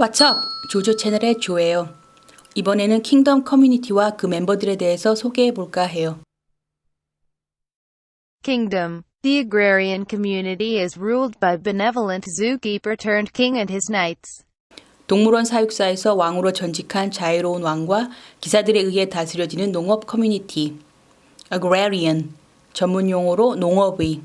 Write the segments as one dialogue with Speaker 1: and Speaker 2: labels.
Speaker 1: 왓츠업! 조조 채널의 조예요. 이번에는 킹덤 커뮤니티와 그 멤버들에 대해서 소개해 볼까 해요.
Speaker 2: Kingdom. The agrarian community is ruled by benevolent zookeeper turned king and his knights.
Speaker 1: 동물원 사육사에서 왕으로 전직한 자유로운 왕과 기사들에 의해 다스려지는 농업 커뮤니티. agrarian, 전문 용어로 농업의.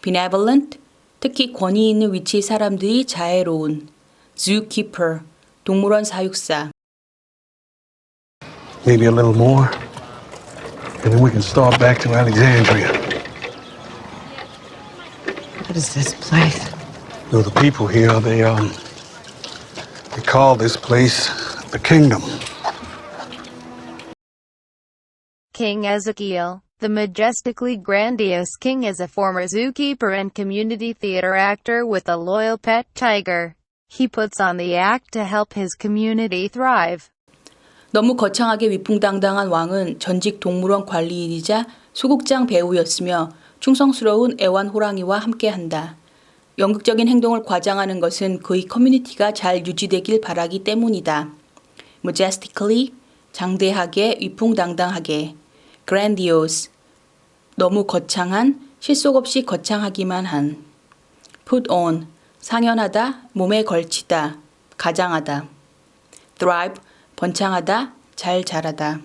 Speaker 1: benevolent, 특히 권위 있는 위치의 사람들이 자애로운. zookeeper, 동물원 사육사.
Speaker 3: Maybe a little more. And then we can start back to Alexandria.
Speaker 4: What is this place?
Speaker 3: You know, the people here, they, um, they call this place the kingdom.
Speaker 2: King Ezekiel. The majestically grandiose king is a former zookeeper and community theater actor with a loyal pet tiger. He puts on the act to help his community thrive.
Speaker 1: 너무 거창하게 위풍당당한 왕은 전직 동물원 관리인이자 소극장 배우였으며 충성스러운 애완 호랑이와 함께한다. 연극적인 행동을 과장하는 것은 그의 커뮤니티가 잘 유지되길 바라기 때문이다. majestically, 장대하게, 위풍당당하게. grandiose, 너무 거창한, 실속 없이 거창하기만 한. put on, 상연하다, 몸에 걸치다, 가장하다. thrive, 번창하다, 잘 자라다.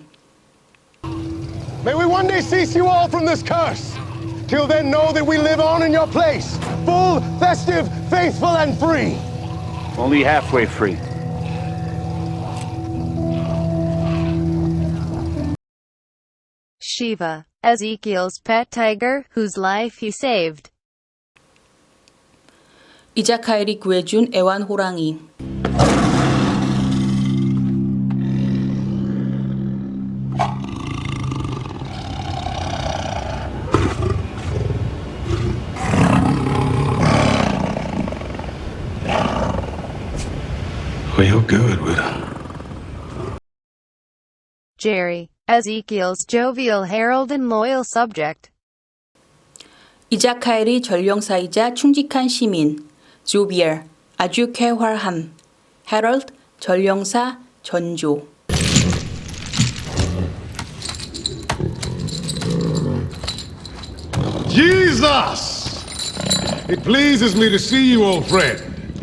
Speaker 5: May we one day cease you all from this curse. Till then, know that we live on in your place, full, festive, faithful, and free.
Speaker 6: Only halfway free.
Speaker 2: Shiva. Ezekiel's pet tiger, whose life he saved.
Speaker 1: 이자카엘이 구해준 애완 호랑이.
Speaker 3: Well, you're good with her.
Speaker 2: Jerry. Ezekiel's jovial herald and loyal subject.
Speaker 1: 이자카엘이 전령사이자 충직한 시민. 조비얼, 아주 쾌활함. 헤럴드, 전령사, 전조.
Speaker 5: Jesus! It pleases me to see you, old friend.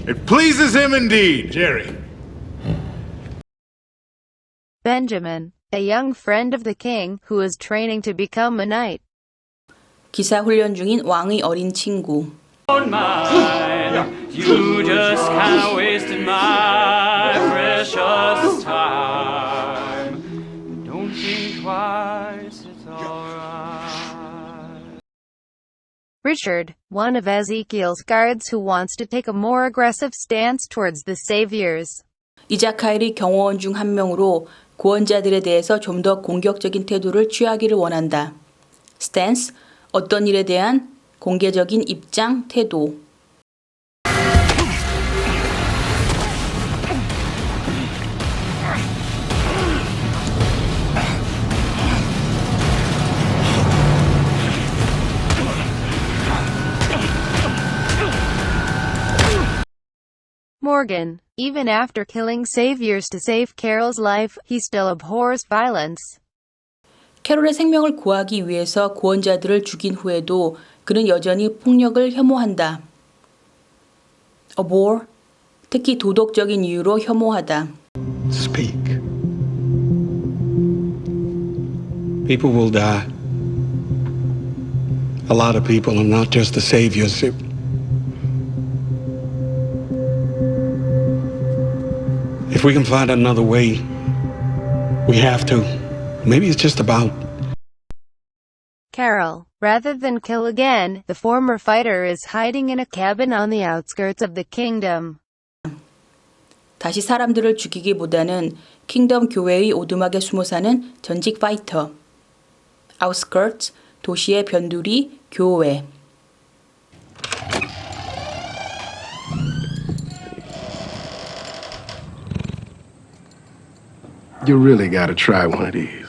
Speaker 6: It pleases him indeed.
Speaker 5: Jerry.
Speaker 2: Benjamin. A young friend of the king, who is training to become a knight.
Speaker 1: 기사 훈련 중인 왕의 어린 친구.
Speaker 7: You just kinda wasted my precious time. Don't think twice, it's alright.
Speaker 2: Richard, one of Ezekiel's guards who wants to take a more aggressive stance towards the saviors.
Speaker 1: 이자카엘이 경호원 중 한 명으로 구원자들에 대해서 좀 더 공격적인 태도를 취하기를 원한다. 스탠스, 어떤 일에 대한 공개적인 입장, 태도.
Speaker 2: Morgan, even after killing saviors to save Carol's life, he still abhors violence.
Speaker 1: 캐롤의 생명을 구하기 위해서 구원자들을 죽인 후에도 그는 여전히 폭력을 혐오한다. abhor, 특히 도덕적인 이유로 혐오하다.
Speaker 3: Speak. People will die. A lot of people, and not just the saviors. we can find another way, we have to. Maybe it's just about
Speaker 2: Carol, rather than kill again, the former fighter is hiding in a cabin on the outskirts of the kingdom.
Speaker 1: 다시 사람들을 죽이기보다는 킹덤 교회의 오두막에 숨어 사는 전직 파이터. outskirts, 도시의 변두리, 교회.
Speaker 3: you really got to try one of these.